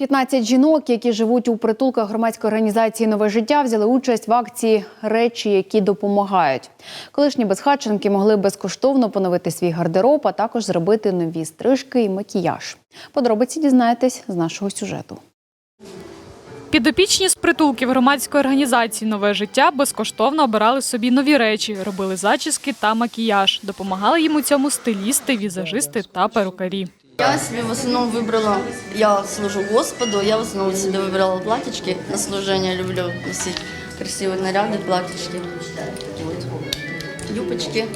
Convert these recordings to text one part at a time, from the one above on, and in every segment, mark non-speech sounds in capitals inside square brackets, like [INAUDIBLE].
15 жінок, які живуть у притулках громадської організації Нове життя, взяли участь в акції Речі, які допомагають. Колишні безхатченки могли безкоштовно поновити свій гардероб, а також зробити нові стрижки і макіяж. Подробиці дізнаєтесь з нашого сюжету. Підопічні з притулків громадської організації Нове життя безкоштовно обирали собі нові речі, робили зачіски та макіяж. Допомагали їм у цьому стилісти, візажисти та перукарі. Я себе в основном выбрала, я служу Господу, я в основном себе выбрала платьички на служение, люблю носить красивые наряды, платьички, вот юбочки.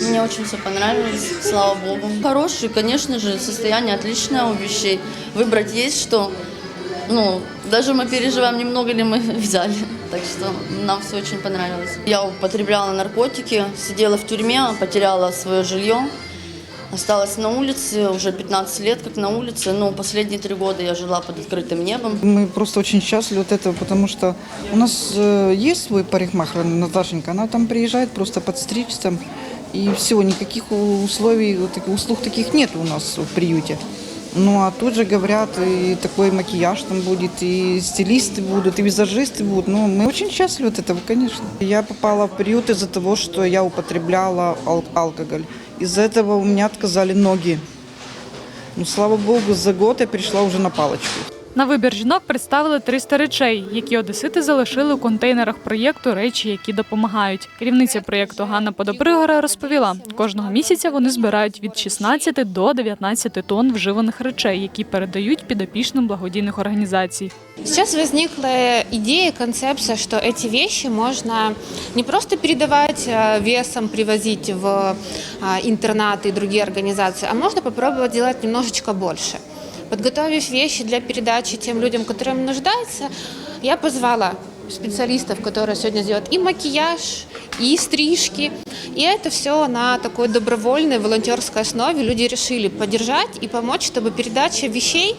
Мне очень все понравилось, слава Богу. Хорошие, конечно же, состояние отличное у вещей. Выбрать есть что. Ну, даже мы переживаем, немного ли мы [LAUGHS] взяли. Так что нам все очень понравилось. Я употребляла наркотики, сидела в тюрьме, потеряла свое жилье. Осталась на улице, уже 15 лет как на улице, но последние три года я жила под открытым небом. Мы просто очень счастливы от этого, потому что у нас э, есть свой парикмахер Наташенька, она там приезжает просто подстричь там, и все, никаких условий, вот таких- услуг таких нет у нас в приюте. Ну а тут же говорят, и такой макияж там будет, и стилисты будут, и визажисты будут. Ну, мы очень счастливы от этого, конечно. Я попала в приют из-за того, что я употребляла ал- алкоголь. Из-за этого у меня отказали ноги. Ну, слава богу, за год я перешла уже на палочку. На вибір жінок представили 300 речей, які одесити залишили у контейнерах проєкту Речі, які допомагають. Керівниця проєкту Ганна Подопригора розповіла, кожного місяця вони збирають від 16 до 19 тонн вживаних речей, які передають підопічним благодійних організацій. Сейчас возникла идея, концепция, что эти вещи можно не просто передавать э, весом, привозить в э, интернаты и другие организации, а можно попробовать делать немножечко больше. Подготовив вещи для передачи тем людям, которым нуждаются, я позвала специалистов, которые сегодня сделают и макияж, и стрижки. И это все на такой добровольной волонтерской основе. Люди решили поддержать и помочь, чтобы передача вещей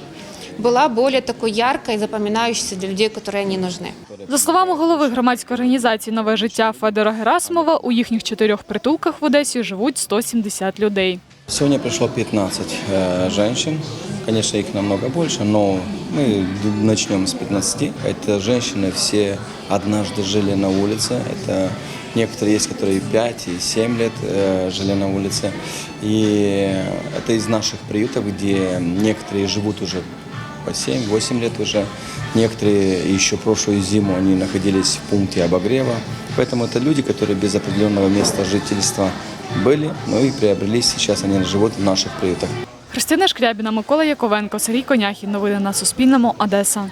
была более такой яркой и запоминающейся для людей, которые они нужны. За словами голови громадської організації Нове життя Федора Герасимова, у їхніх чотирьох притулках в Одесі живуть 170 людей. Сегодня пришло 15 э, женщин. Конечно, их намного больше, но мы начнем с 15. Это женщины все однажды жили на улице. Это некоторые есть, которые 5 и 7 лет э, жили на улице. И это из наших приютов, где некоторые живут уже по 7-8 лет уже. Некоторые еще прошлую зиму они находились в пункте обогрева. Поэтому это люди, которые без определенного места жительства были, но и приобрели. Сейчас они живут в наших приютах. Христина Шкрябіна, Микола Яковенко, Сергій Коняхін. Новини на Суспільному. Одеса.